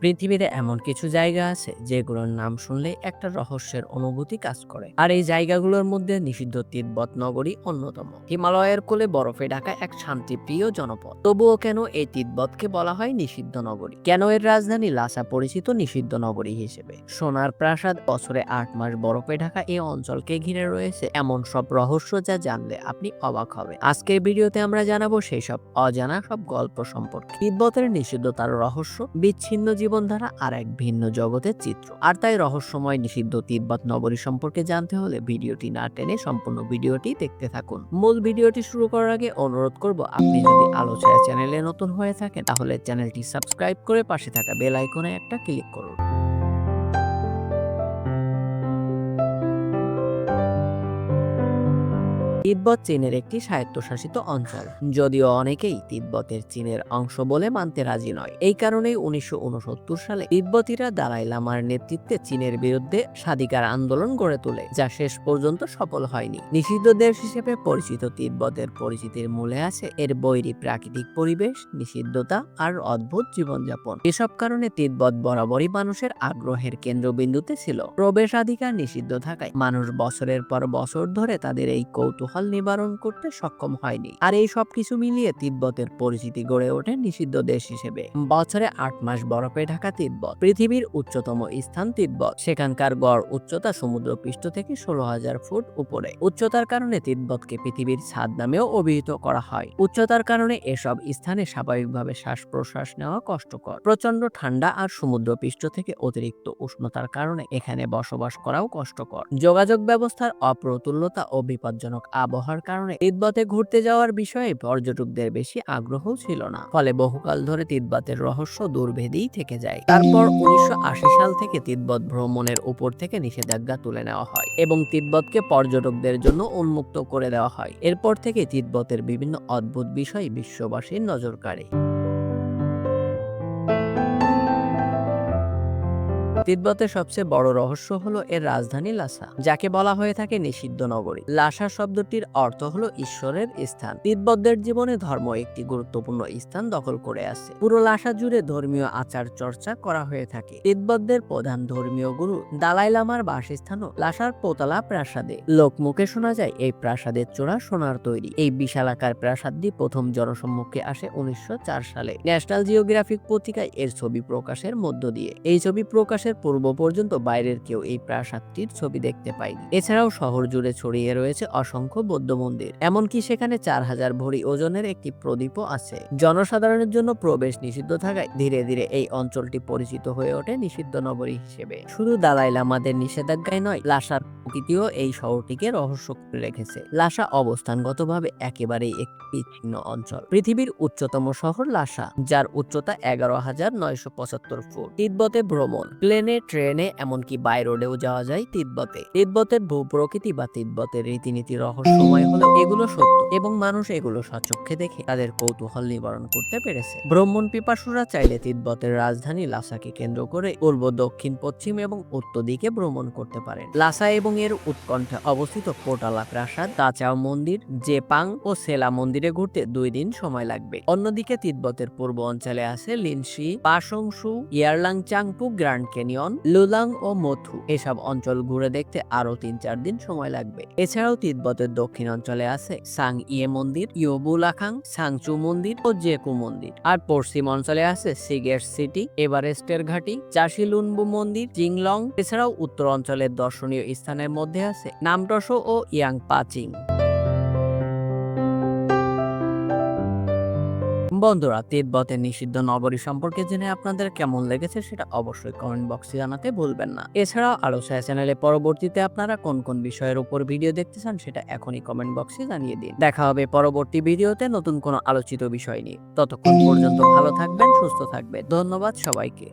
পৃথিবীতে এমন কিছু জায়গা আছে যেগুলোর নাম শুনলে একটা রহস্যের অনুভূতি কাজ করে। আর এই জায়গাগুলোর মধ্যে নিষিদ্ধ তিব্বত নগরী অন্যতম। হিমালয়ের কোলে বরফে ঢাকা এক শান্তিপ্রিয় জনপদ। তবুও কেন এই তিব্বতকে বলা হয় নিষিদ্ধ নগরী? কেন এর রাজধানী লাসা পরিচিত নিষিদ্ধ নগরী হিসেবে? সোনার প্রাসাদ, বছরে আট মাস বরফে ঢাকা এই অঞ্চলকে ঘিরে রয়েছে এমন সব রহস্য যা জানলে আপনি অবাক হবে আজকের ভিডিওতে আমরা জানাব সেই সব অজানা সব গল্প সম্পর্কে। তিব্বতের নিষিদ্ধতার রহস্য, বিচ্ছিন্ন জীবনধারা আর এক ভিন্ন জগতের চিত্র। আর তাই রহস্যময় নিষিদ্ধ তিব্বত নগরী সম্পর্কে জানতে হলে ভিডিওটি না টেনে সম্পূর্ণ ভিডিওটি দেখতে থাকুন। মূল ভিডিওটি শুরু করার আগে অনুরোধ করব, আপনি যদি আলোচনা চ্যানেলে নতুন হয়ে থাকেন, তাহলে চ্যানেলটি সাবস্ক্রাইব করে পাশে থাকা বেল আইকনে একটা ক্লিক করুন। তিব্বত চীনের একটি স্বায়ত্তশাসিত অঞ্চল। যদিও অনেকেই তিব্বতের চীনের অংশ বলে মানতে রাজি নয়। এই কারণেই উনিশশো উনসত্তর সালে তিব্বতীরা দালাই লামার নেতৃত্বে চীনের বিরুদ্ধে স্বাধিকার আন্দোলন গড়ে তোলে, যা শেষ পর্যন্ত সফল হয়নি। নিষিদ্ধ দেশ হিসেবে পরিচিত তিব্বতের পরিচিতির মূলে আছে এর বৈরী প্রাকৃতিক পরিবেশ, নিষিদ্ধতা আর অদ্ভুত জীবনযাপন। এসব কারণে তিব্বত বরাবরই মানুষের আগ্রহের কেন্দ্রবিন্দুতে ছিল। প্রবেশাধিকার নিষিদ্ধ থাকায় মানুষ বছরের পর বছর ধরে তাদের এই কৌতূহল নিবারণ করতে সক্ষম হয়নি। আর এই সবকিছু মিলিয়ে তিব্বতের পরিচিতি গড়ে ওঠে নিষিদ্ধ দেশ হিসেবে। বছরে আট মাস বরফে ঢাকা তিব্বত। পৃথিবীর উচ্চতম স্থান তিব্বত। সেখানকার গড় উচ্চতা সমুদ্র পৃষ্ঠ থেকে ষোলো হাজার ফুট উপরে। উচ্চতার কারণে তিব্বতকে পৃথিবীর ছাদ নামেও অভিহিত করা হয়। উচ্চতার কারণে এসব স্থানে স্বাভাবিকভাবে শ্বাস প্রশ্বাস নেওয়া কষ্টকর। প্রচণ্ড ঠান্ডা আর সমুদ্র পৃষ্ঠ থেকে অতিরিক্ত উষ্ণতার কারণে এখানে বসবাস করাও কষ্টকর। যোগাযোগ ব্যবস্থার অপ্রতুল্যতা ও বিপজ্জনক আবহাওয়ার কারণে তিব্বতে ঘুরতে যাওয়ার বিষয়ে পর্যটকদের বেশি আগ্রহ ছিল না। ফলে বহুকাল ধরে তিব্বতের রহস্য দুর্ভেদেই থেকে যায়। তারপর উনিশশো আশি সাল থেকে তিব্বত ভ্রমণের উপর থেকে নিষেধাজ্ঞা তুলে নেওয়া হয় এবং তিব্বতকে পর্যটকদের জন্য উন্মুক্ত করে দেওয়া হয়। এরপর থেকে তিব্বতের বিভিন্ন অদ্ভুত বিষয় বিশ্ববাসীর নজর কাড়ে। তিব্বতের সবচেয়ে বড় রহস্য হলো এর রাজধানী লাসা, যাকে বলা হয়ে থাকে নিষিদ্ধ নগরী। লাসা শব্দটির অর্থ হলো ঈশ্বরের স্থান। তিব্বতদের জীবনে ধর্ম একটি গুরুত্বপূর্ণ স্থান দখল করে আছে। পুরো লাসা জুড়ে ধর্মীয় আচার চর্চা করা হয়ে থাকে। তিব্বতদের প্রধান ধর্মীয় গুরু দালাই লামার বাসস্থানও লাসার পোতালা প্রাসাদে। লোকমুখে শোনা যায়, এই প্রাসাদের চূড়া সোনার তৈরি। এই বিশালাকার প্রাসাদটি প্রথম জনসম্মুখে আসে উনিশশো চার সালে। ন্যাশনাল জিওগ্রাফিক পত্রিকায় এর ছবি প্রকাশের মধ্য দিয়ে। এই ছবি প্রকাশের পূর্ব পর্যন্ত বাইরের কেউ এই প্রাসাদটির ছবি দেখতে পায়নি। এছাড়াও শহর জুড়ে ছড়িয়ে রয়েছে অসংখ্য বৌদ্ধ মন্দির, এমনকি সেখানে চার হাজার ভরি ওজনের একটি প্রদীপও আছে। জনসাধারণের জন্য প্রবেশ নিষিদ্ধ থাকায় ধীরে ধীরে এই অঞ্চলটি পরিচিত হয়ে ওঠে নিষিদ্ধ নগরী হিসেবে। শুধু দালাই লামাদের নিষেধাজ্ঞায় নয় লাসার প্রকৃতিও এই শহরটিকে রহস্য করে রেখেছে। লাসা অবস্থানগতভাবে একেবারেই একটি বিচ্ছিন্ন অঞ্চল। পৃথিবীর উচ্চতম শহর লাসা, যার উচ্চতা এগারো হাজার নয়শো পঁচাত্তর ফুট। তিব্বতে ভ্রমণ। ট্রেনে এমনকি বাই রোডেও যাওয়া যায় তিব্বতে। তিব্বতের ভূপ্রকৃতি বা তিব্বতের রীতিনীতি রহস্যময় হলেও এগুলো সত্য এবং মানুষ এগুলো সচক্ষে দেখে তাদের কৌতূহল নিবারণ করতে পেরেছে। ভ্রমণ পিপাসুরা চাইলে তিব্বতের রাজধানী লাসাকে কেন্দ্র করে পূর্ব, দক্ষিণ, পশ্চিম এবং উত্তর দিকে ভ্রমণ করতে পারেন। লাসা এবং এর উৎকণ্ঠে অবস্থিত পোটালা প্রাসাদ, তাচাও মন্দির, জেপাং ও সেলা মন্দিরে ঘুরতে দুই দিন সময় লাগবে। অন্যদিকে তিব্বতের পূর্ব অঞ্চলে আছে Linzhi পাশংসু Yarlung Tsangpo grand canyon Lulang ও মথু। এসব অঞ্চল ঘুরে দেখতে আরও তিন চার দিন সময় লাগবে। এছাড়াও তিব্বতের দক্ষিণ অঞ্চলে আছে সাং ইয়ে মন্দির, ইয়োবুলাখাং, সাংচু মন্দির ও জেকু মন্দির। আর পশ্চিম অঞ্চলে আছে সিগেট সিটি, এভারেস্টের ঘাটি চাশিলুনবু মন্দির, জিংলং। এছাড়াও উত্তর অঞ্চলের দর্শনীয় স্থানের মধ্যে আছে নামটসো ও ইয়াং পাচিং বন্ধুরা, তিব্বতের নিষিদ্ধ নগরী সম্পর্কে জেনে আপনাদের কেমন লেগেছে সেটা অবশ্যই কমেন্ট বক্সে জানাতে ভুলবেন না। এছাড়াও আলোচনা চ্যানেলে পরবর্তীতে আপনারা কোন কোন বিষয়ের উপর ভিডিও দেখতে চান সেটা এখনই কমেন্ট বক্সে জানিয়ে দিন। দেখা হবে পরবর্তী ভিডিওতে নতুন কোন আলোচিত বিষয় নিয়ে। ততক্ষণ পর্যন্ত ভালো থাকবেন, সুস্থ থাকবেন। ধন্যবাদ সবাইকে।